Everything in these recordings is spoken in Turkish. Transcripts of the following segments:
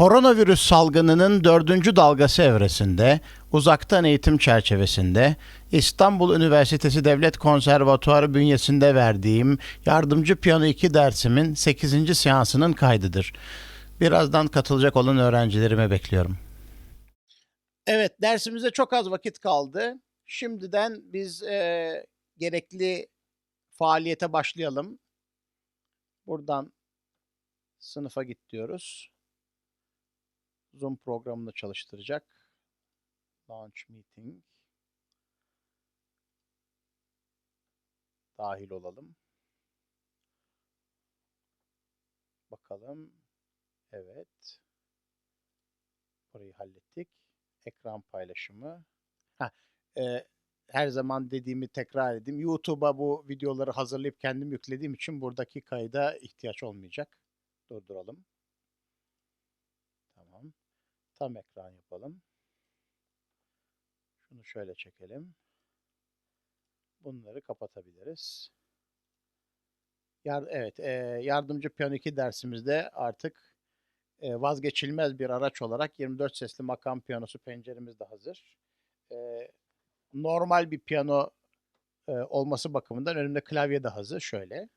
Koronavirüs salgınının dördüncü dalgası evresinde uzaktan eğitim çerçevesinde İstanbul Üniversitesi Devlet Konservatuarı bünyesinde verdiğim yardımcı piyano 2 dersimin 8. seansının kaydıdır. Birazdan katılacak olan öğrencilerime bekliyorum. Evet, dersimize çok az vakit kaldı. Şimdiden biz eee, gerekli faaliyete başlayalım. Buradan sınıfa git diyoruz. Zoom programını çalıştıracak. Launch meeting. Dahil olalım. Bakalım. Evet. Burayı hallettik. Ekran paylaşımı. Ha, e, her zaman dediğimi tekrar edeyim. YouTube'a bu videoları hazırlayıp kendim yüklediğim için buradaki kayda ihtiyaç olmayacak. Durduralım. Tam ekran yapalım. Şunu şöyle çekelim. Bunları kapatabiliriz. Yar evet, e, yardımcı piyano 2 dersimizde artık e, vazgeçilmez bir araç olarak 24 sesli makam piyanosu penceremiz de hazır. E, normal bir piyano e, olması bakımından önümde klavye de hazır. Şöyle.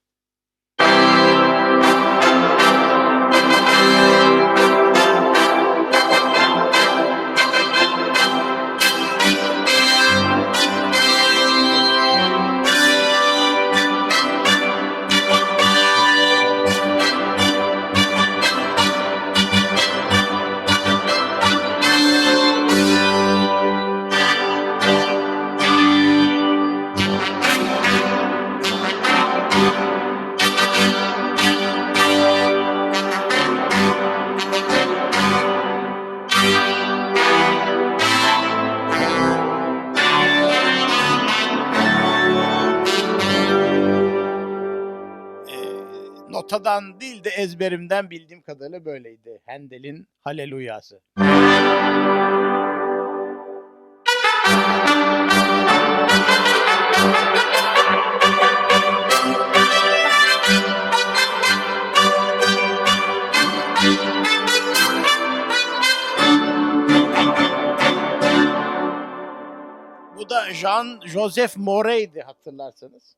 Notadan değil de ezberimden bildiğim kadarıyla böyleydi. Handel'in Haleluyası. Bu da Jean Joseph Moret'ydi hatırlarsanız.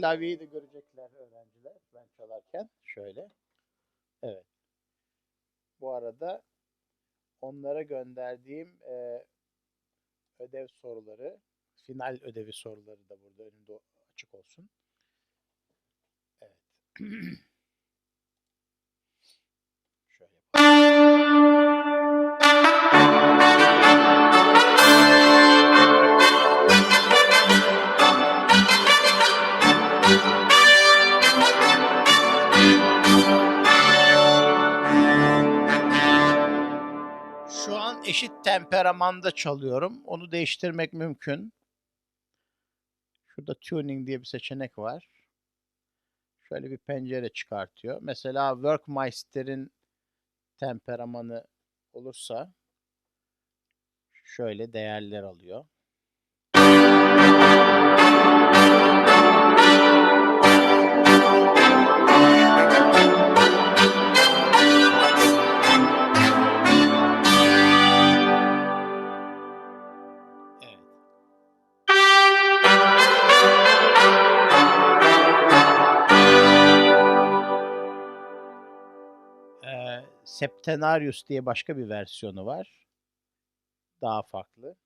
Klavyeyi de görecekler öğrenciler ben çalarken. Şöyle. Evet. Bu arada onlara gönderdiğim e, ödev soruları, final ödevi soruları da burada önümde açık olsun. Evet. temperamanda çalıyorum. Onu değiştirmek mümkün. Şurada tuning diye bir seçenek var. Şöyle bir pencere çıkartıyor. Mesela Workmeister'in temperamanı olursa şöyle değerler alıyor. Septenarius diye başka bir versiyonu var. Daha farklı.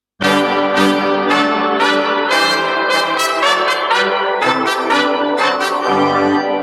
Müzik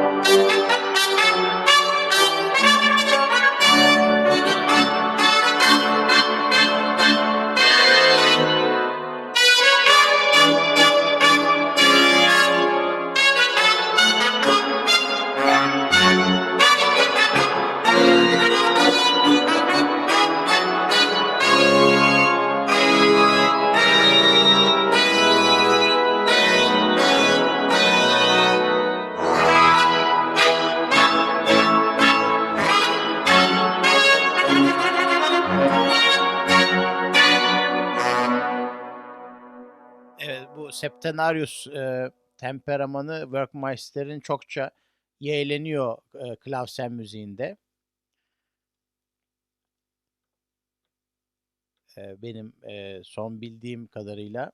Septenarius e, temperamanı Workmeister'in çokça yeğleniyor e, klavsen müziğinde. E, benim e, son bildiğim kadarıyla.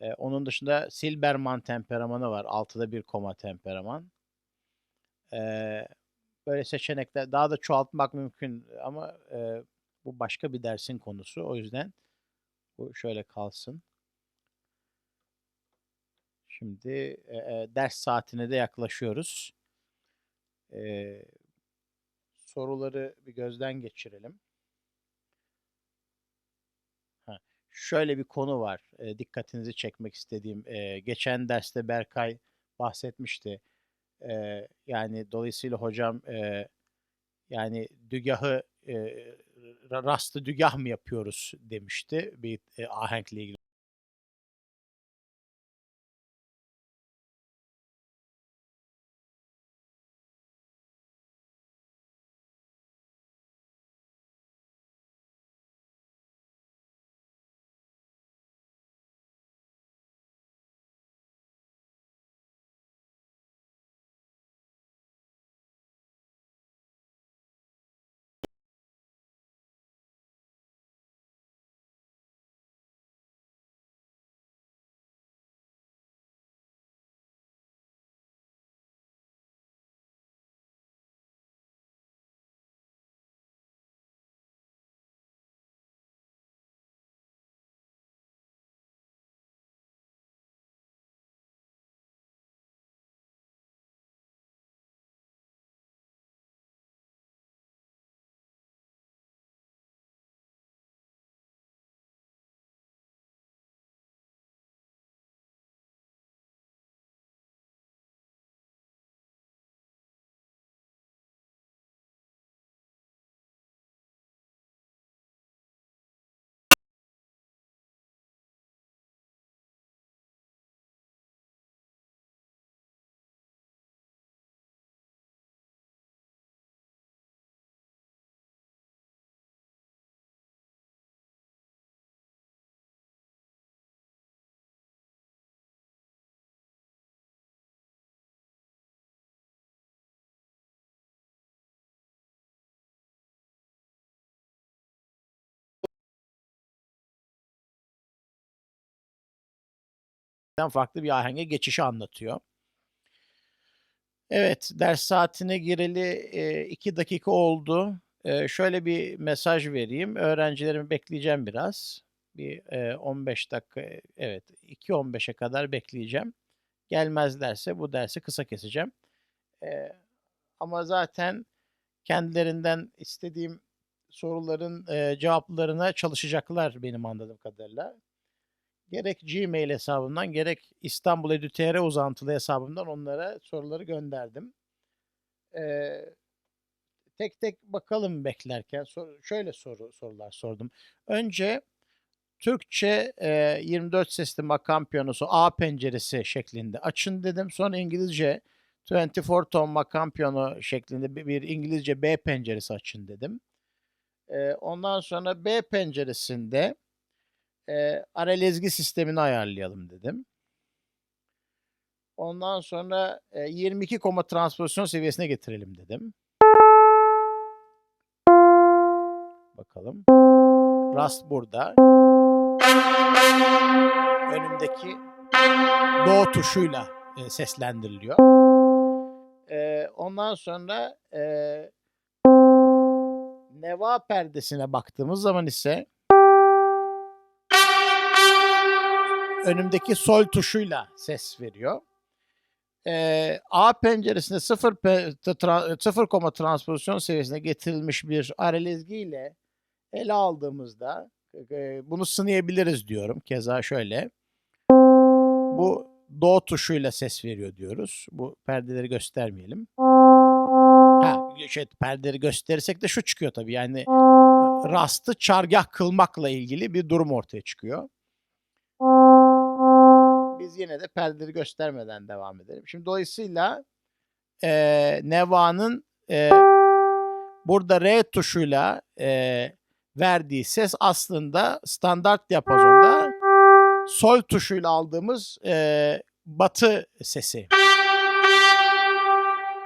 E, onun dışında Silberman temperamanı var. Altıda bir koma temperaman. E, böyle seçenekler daha da çoğaltmak mümkün ama e, bu başka bir dersin konusu. O yüzden bu şöyle kalsın. Şimdi e, ders saatine de yaklaşıyoruz. E, soruları bir gözden geçirelim. Ha, şöyle bir konu var. E, dikkatinizi çekmek istediğim. E, geçen derste Berkay bahsetmişti. E, yani dolayısıyla hocam e, yani dügahı e, rastı dügah mı yapıyoruz demişti bir e, ahenkle ilgili. Farklı bir ahenge geçişi anlatıyor. Evet, ders saatine gireli e, iki dakika oldu. E, şöyle bir mesaj vereyim. Öğrencilerimi bekleyeceğim biraz. Bir e, 15 dakika, evet 2.15'e kadar bekleyeceğim. Gelmezlerse bu dersi kısa keseceğim. E, ama zaten kendilerinden istediğim soruların e, cevaplarına çalışacaklar benim anladığım kadarıyla gerek Gmail hesabımdan gerek İstanbul Edu.tr uzantılı hesabımdan onlara soruları gönderdim. Ee, tek tek bakalım beklerken sor, şöyle soru sorular sordum. Önce Türkçe e, 24 sesli makam piyanosu A penceresi şeklinde açın dedim. Sonra İngilizce 24 ton makam piyano şeklinde bir, bir İngilizce B penceresi açın dedim. E, ondan sonra B penceresinde e, aralezgi sistemini ayarlayalım dedim. Ondan sonra e, 22 koma transpozisyon seviyesine getirelim dedim. Bakalım. Rast burada. Önümdeki do tuşuyla e, seslendiriliyor. E, ondan sonra e, neva perdesine baktığımız zaman ise önümdeki sol tuşuyla ses veriyor. Ee, A penceresinde 0 0 koma transpozisyon seviyesine getirilmiş bir aralezgi ile ele aldığımızda e, bunu sınayabiliriz diyorum. Keza şöyle. Bu do tuşuyla ses veriyor diyoruz. Bu perdeleri göstermeyelim. Ha, şey, perdeleri gösterirsek de şu çıkıyor tabii. Yani rastı çargah kılmakla ilgili bir durum ortaya çıkıyor biz yine de perdeleri göstermeden devam edelim. Şimdi dolayısıyla e, Neva'nın e, burada R tuşuyla e, verdiği ses aslında standart diapazonda sol tuşuyla aldığımız e, batı sesi.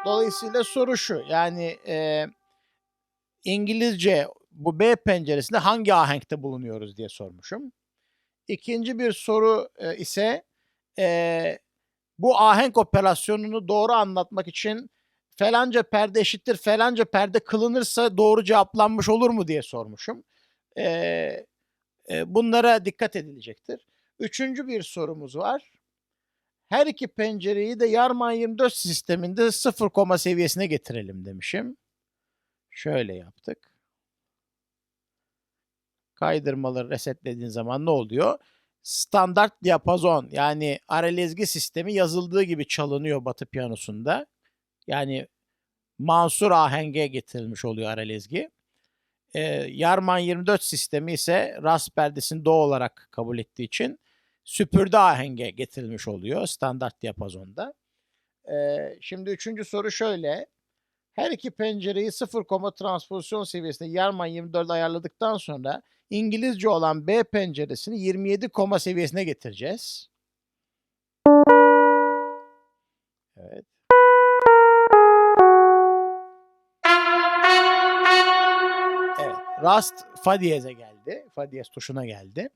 Dolayısıyla soru şu yani e, İngilizce bu B penceresinde hangi ahenkte bulunuyoruz diye sormuşum. İkinci bir soru e, ise e, bu ahenk operasyonunu doğru anlatmak için falanca perde eşittir falanca perde kılınırsa doğru cevaplanmış olur mu diye sormuşum. E, e, bunlara dikkat edilecektir. Üçüncü bir sorumuz var. Her iki pencereyi de Yarman 24 sisteminde 0 koma seviyesine getirelim demişim. Şöyle yaptık. Kaydırmaları resetlediğin zaman ne oluyor? Standart diyapazon yani aralezgi sistemi yazıldığı gibi çalınıyor Batı piyanosunda. Yani mansur ahenge getirilmiş oluyor aralezgi. Ee, Yarman 24 sistemi ise ras perdesini do olarak kabul ettiği için süpürde ahenge getirilmiş oluyor standart diyapazonda. Ee, şimdi üçüncü soru şöyle. Her iki pencereyi 0 koma transpozisyon seviyesinde Yarman 24 ayarladıktan sonra İngilizce olan B penceresini 27 koma seviyesine getireceğiz. Evet. Evet. Rast fa diyeze geldi. Fa diyez tuşuna geldi.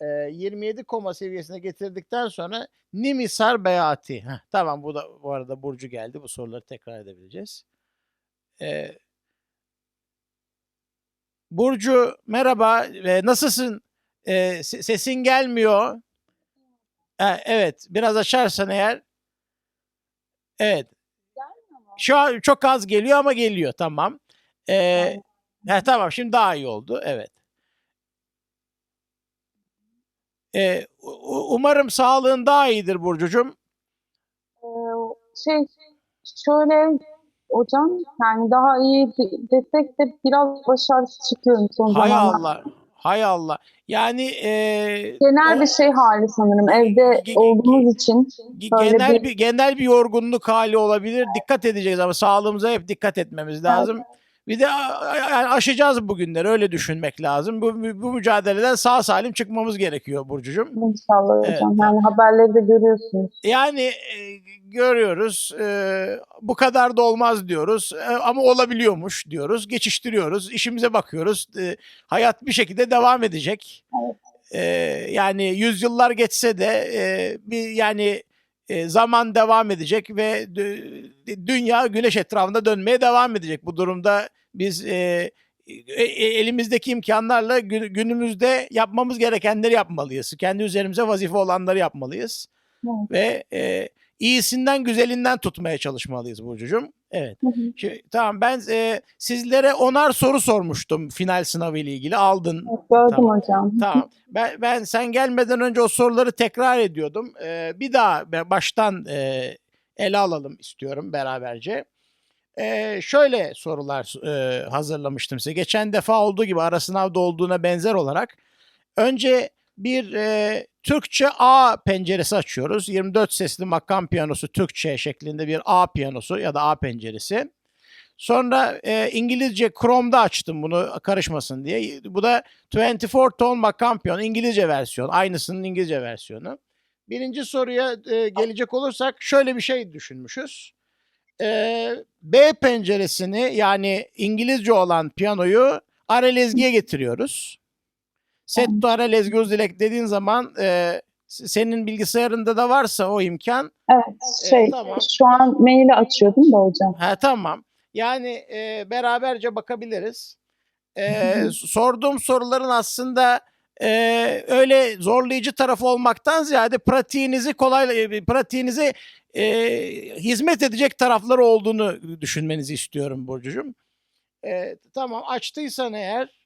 Ee, 27 koma seviyesine getirdikten sonra Nimisar Beyati. Heh, tamam bu da bu arada Burcu geldi. Bu soruları tekrar edebileceğiz. Ee, Burcu merhaba. Ee, nasılsın? Se- sesin gelmiyor. Ha, evet. Biraz açarsan eğer. Evet. Şu an çok az geliyor ama geliyor. Tamam. Ee, ha, tamam. Şimdi daha iyi oldu. Evet. U- umarım sağlığın daha iyidir Burcucuğum. Ee, şey şöyle hocam yani daha iyi de- desek de biraz baş ağrısı çıkıyorum son Hay zamanlarda. Allah. Hay Allah. Yani e, Genel o- bir şey hali sanırım evde Ge- olduğumuz için. genel bir- bir genel bir yorgunluk hali olabilir. Dikkat edeceğiz ama sağlığımıza hep dikkat etmemiz lazım. Bir de yani aşacağız bu günleri öyle düşünmek lazım. Bu, bu mücadeleden sağ salim çıkmamız gerekiyor Burcucuğum. İnşallah Evet, hocam. Yani haberleri de görüyorsunuz. Yani e, görüyoruz e, bu kadar da olmaz diyoruz E, ama olabiliyormuş diyoruz geçiştiriyoruz işimize bakıyoruz E, hayat bir şekilde devam edecek. Evet. E, yani yüzyıllar geçse de e, bir yani e, zaman devam edecek ve dü- dünya güneş etrafında dönmeye devam edecek. Bu durumda biz e, e, e, elimizdeki imkanlarla gü- günümüzde yapmamız gerekenleri yapmalıyız. Kendi üzerimize vazife olanları yapmalıyız Evet. ve e, iyisinden güzelinden tutmaya çalışmalıyız Burcucuğum. Evet. Hı hı. Şimdi, tamam ben e, sizlere onar soru sormuştum final sınavı ile ilgili. Aldın. Evet, gördüm Tamam. hocam. Tamam. Ben, ben sen gelmeden önce o soruları tekrar ediyordum. Ee, bir daha baştan e, ele alalım istiyorum beraberce. Ee, şöyle sorular e, hazırlamıştım size. Geçen defa olduğu gibi ara sınavda olduğuna benzer olarak. Önce bir e, Türkçe A penceresi açıyoruz. 24 sesli makam piyanosu Türkçe şeklinde bir A piyanosu ya da A penceresi. Sonra e, İngilizce Chrome'da açtım bunu karışmasın diye. Bu da 24 tone makam piyano İngilizce versiyon. Aynısının İngilizce versiyonu. Birinci soruya e, gelecek olursak şöyle bir şey düşünmüşüz. E, B penceresini yani İngilizce olan piyanoyu aralezgiye getiriyoruz. Setto aralezgi uzdilek dediğin zaman e, senin bilgisayarında da varsa o imkan Evet şey tamam. şu an maili açıyordum da hocam. Ha tamam. Yani e, beraberce bakabiliriz. E, sorduğum soruların aslında e, öyle zorlayıcı tarafı olmaktan ziyade pratiğinizi kolay pratiğinize e, hizmet edecek tarafları olduğunu düşünmenizi istiyorum Burcucuğum. E, tamam açtıysan eğer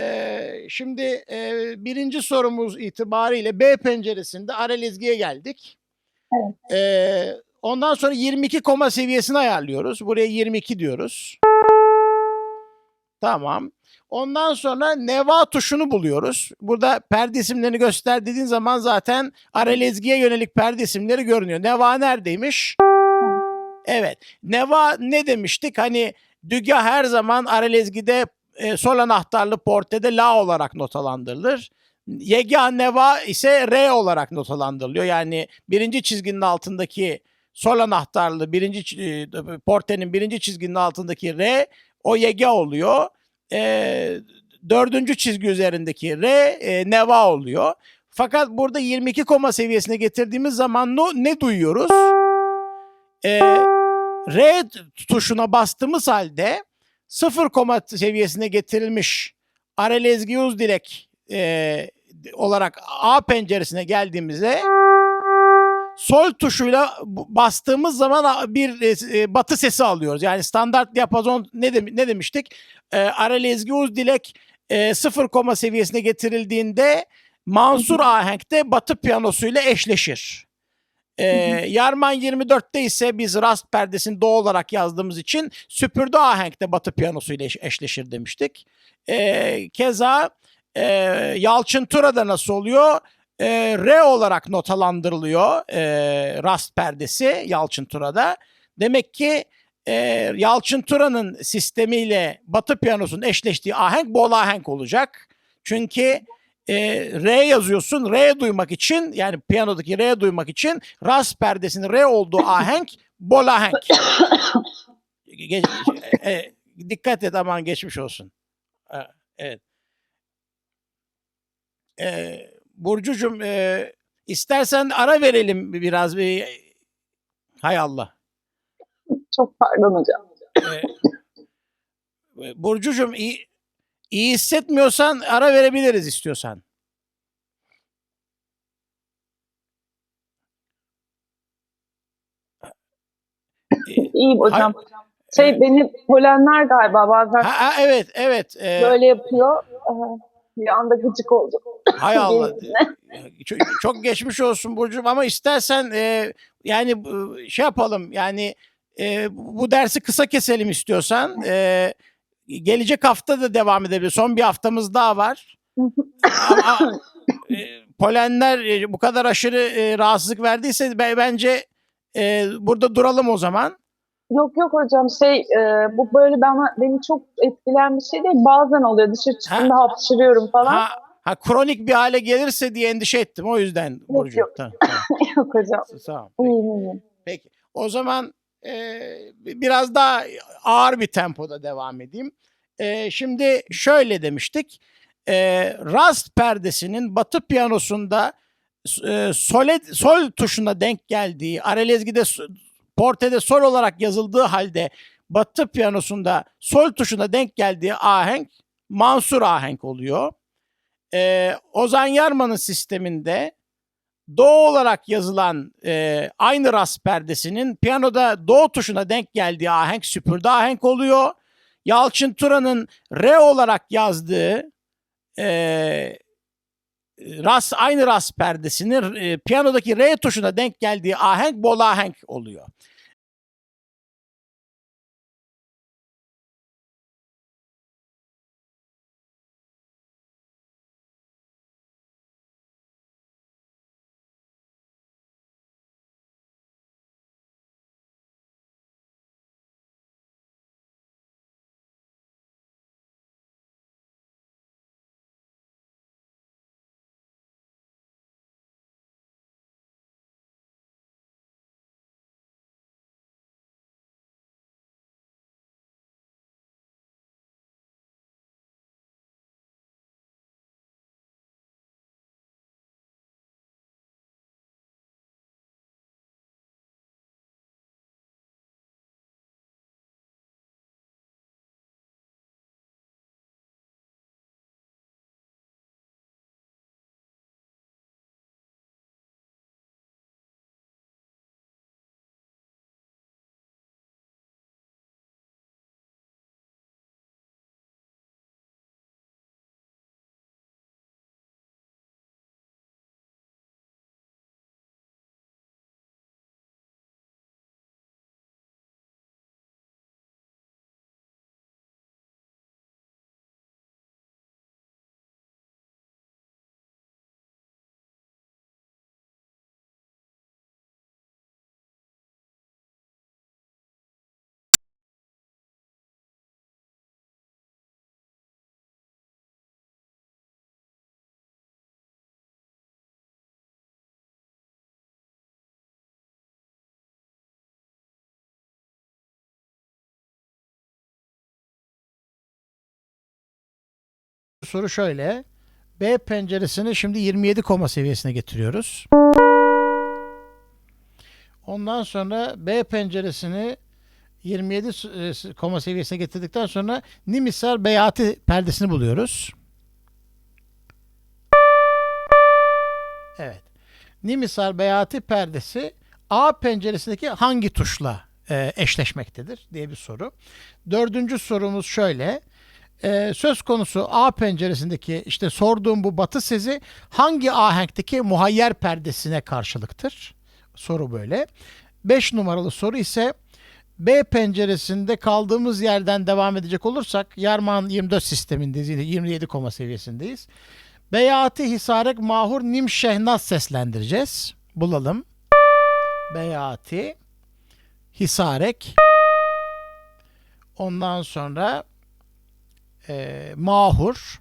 e, şimdi e, birinci sorumuz itibariyle B penceresinde aralezgiye geldik. Evet. E, ondan sonra 22 koma seviyesini ayarlıyoruz. Buraya 22 diyoruz. Tamam. Ondan sonra neva tuşunu buluyoruz. Burada perde isimlerini göster dediğin zaman zaten aralezgiye yönelik perde isimleri görünüyor. Neva neredeymiş? Evet. Neva ne demiştik? Hani düga her zaman aralezgide e, sol anahtarlı portede la olarak notalandırılır. Yega neva ise re olarak notalandırılıyor. Yani birinci çizginin altındaki sol anahtarlı birinci e, portenin birinci çizginin altındaki re o yega oluyor. E, dördüncü çizgi üzerindeki re e, neva oluyor. Fakat burada 22 koma seviyesine getirdiğimiz zaman no, ne duyuyoruz? E, re tuşuna bastığımız halde 0 koma seviyesine getirilmiş Arelezgius Dilek e, olarak A penceresine geldiğimizde sol tuşuyla bastığımız zaman bir e, batı sesi alıyoruz. Yani standart diapazon ne, dem- ne demiştik? E, Arelezgius Dilek e, 0 koma seviyesine getirildiğinde Mansur ahenkte batı piyanosuyla eşleşir. E, Yarman 24'te ise biz rast perdesini do olarak yazdığımız için süpürdü ahenkte batı piyanosuyla eş- eşleşir demiştik. E, keza e, Yalçın Tura'da nasıl oluyor? E, re olarak notalandırılıyor e, rast perdesi Yalçın Tura'da. Demek ki e, Yalçın Tura'nın sistemiyle Batı piyanosunun eşleştiği ahenk bol ahenk olacak. Çünkü e, re yazıyorsun. Re duymak için yani piyanodaki re duymak için rast perdesinin re olduğu ahenk bol ahenk. Ge- e, e, dikkat et aman geçmiş olsun. E, Evet. E, Burcucuğum e, istersen ara verelim biraz bir hay Allah. Çok pardon hocam. E, Burcucuğum iyi, iyi hissetmiyorsan ara verebiliriz istiyorsan. E, İyiyim hocam. Şey beni polenler galiba bazen ha, ha, evet evet. E, böyle yapıyor. Bir anda gıcık oldum. hay Allah. Çok, çok geçmiş olsun Burcu'm ama istersen e, yani e, şey yapalım yani e, bu dersi kısa keselim istiyorsan e, gelecek hafta da devam edebilir. Son bir haftamız daha var. Ama e, polenler e, bu kadar aşırı e, rahatsızlık verdiyse be- bence e, burada duralım o zaman. Yok yok hocam şey e, bu böyle bana beni çok etkileyen bir şey değil. Bazen oluyor dışarı çıktığımda hapşırıyorum falan. Ha, ha kronik bir hale gelirse diye endişe ettim o yüzden Burcu. yok. Tamam, tamam. yok hocam. Tamam. peki. İyiyim iyiyim. Peki. O zaman biraz daha ağır bir tempoda devam edeyim. Şimdi şöyle demiştik. Rast perdesinin batı piyanosunda sole, sol tuşuna denk geldiği, aralezgide s- portede sol olarak yazıldığı halde batı piyanosunda sol tuşuna denk geldiği ahenk Mansur ahenk oluyor. Ozan Yarman'ın sisteminde do olarak yazılan e, aynı rast perdesinin piyanoda do tuşuna denk geldiği ahenk süpürde ahenk oluyor. Yalçın Tura'nın re olarak yazdığı e, rast aynı rast perdesinin e, piyanodaki re tuşuna denk geldiği ahenk bol ahenk oluyor. Soru şöyle. B penceresini şimdi 27 koma seviyesine getiriyoruz. Ondan sonra B penceresini 27 s- e, koma seviyesine getirdikten sonra Nimisar Beyati perdesini buluyoruz. Evet. Nimisar Beyati perdesi A penceresindeki hangi tuşla e, eşleşmektedir diye bir soru. Dördüncü sorumuz şöyle. E, söz konusu A penceresindeki işte sorduğum bu batı sezi hangi ahenkteki muhayyer perdesine karşılıktır? Soru böyle. 5 numaralı soru ise B penceresinde kaldığımız yerden devam edecek olursak Yarman 24 sistemindeyiz. Yine 27 koma seviyesindeyiz. Beyati Hisarek Mahur Nim Şehnaz seslendireceğiz. Bulalım. Beyati Hisarek Ondan sonra e, Mahur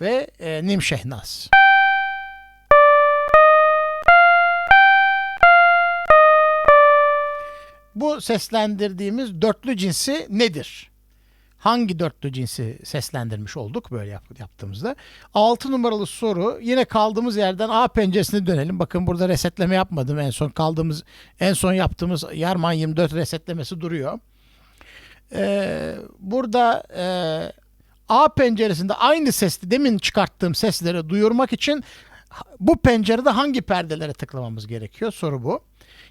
ve e, Nim Şehnaz. Bu seslendirdiğimiz dörtlü cinsi nedir? Hangi dörtlü cinsi seslendirmiş olduk böyle yap- yaptığımızda? 6 numaralı soru yine kaldığımız yerden A penceresine dönelim. Bakın burada resetleme yapmadım. En son kaldığımız en son yaptığımız Yarman 24 resetlemesi duruyor. Ee, burada e, A penceresinde aynı sesli demin çıkarttığım sesleri duyurmak için bu pencerede hangi perdelere tıklamamız gerekiyor? Soru bu.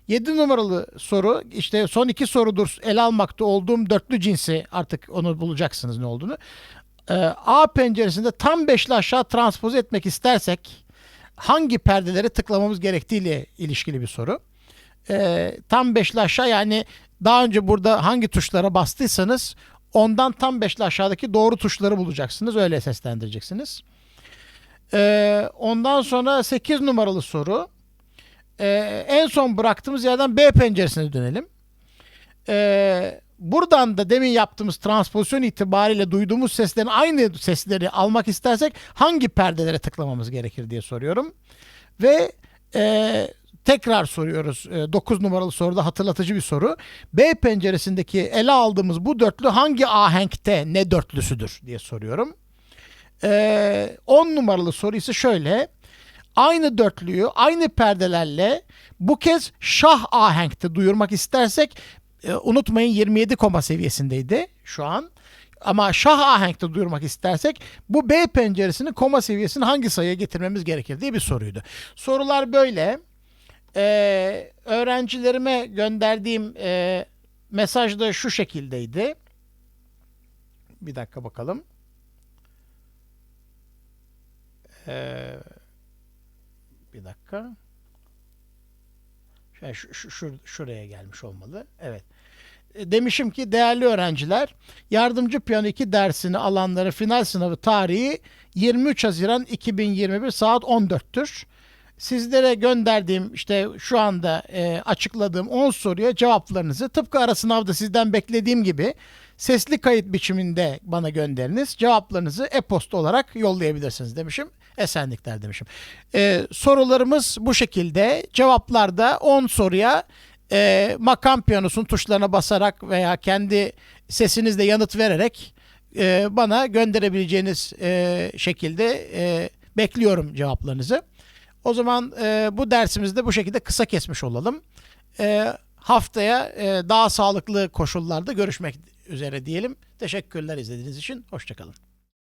7 numaralı soru işte son iki sorudur ele almakta olduğum dörtlü cinsi artık onu bulacaksınız ne olduğunu. Ee, A penceresinde tam beşli aşağı transpoze etmek istersek hangi perdeleri tıklamamız gerektiğiyle ilişkili bir soru. Ee, tam beşli aşağı yani daha önce burada hangi tuşlara bastıysanız ondan tam beşli aşağıdaki doğru tuşları bulacaksınız. Öyle seslendireceksiniz. Ee, ondan sonra 8 numaralı soru. Ee, en son bıraktığımız yerden B penceresine dönelim. Ee, buradan da demin yaptığımız transpozisyon itibariyle duyduğumuz seslerin aynı sesleri almak istersek hangi perdelere tıklamamız gerekir diye soruyorum. Ve e, tekrar soruyoruz. 9 numaralı soruda hatırlatıcı bir soru. B penceresindeki ele aldığımız bu dörtlü hangi ahenkte ne dörtlüsüdür diye soruyorum. 10 numaralı soru ise şöyle. Aynı dörtlüyü aynı perdelerle bu kez şah ahenkte duyurmak istersek e, unutmayın 27 koma seviyesindeydi şu an. Ama şah ahenkte duyurmak istersek bu B penceresinin koma seviyesini hangi sayıya getirmemiz gerekir diye bir soruydu. Sorular böyle. Ee, öğrencilerime gönderdiğim e, mesaj da şu şekildeydi. Bir dakika bakalım. Ee, bir dakika. Şöyle şu, şu, şu- şuraya gelmiş olmalı. Evet. E, Demişim ki değerli öğrenciler yardımcı piyano 2 dersini alanları final sınavı tarihi 23 Haziran 2021 saat 14'tür. Sizlere gönderdiğim işte şu anda e, açıkladığım 10 soruya cevaplarınızı tıpkı ara sınavda sizden beklediğim gibi sesli kayıt biçiminde bana gönderiniz. Cevaplarınızı e-posta olarak yollayabilirsiniz demişim. Esenlikler demişim. E, sorularımız bu şekilde. Cevaplarda 10 soruya e, makam piyanosunun tuşlarına basarak veya kendi sesinizle yanıt vererek e, bana gönderebileceğiniz e, şekilde e, bekliyorum cevaplarınızı. O zaman e, bu dersimizde bu şekilde kısa kesmiş olalım. E, haftaya e, daha sağlıklı koşullarda görüşmek üzere diyelim. Teşekkürler izlediğiniz için. Hoşçakalın.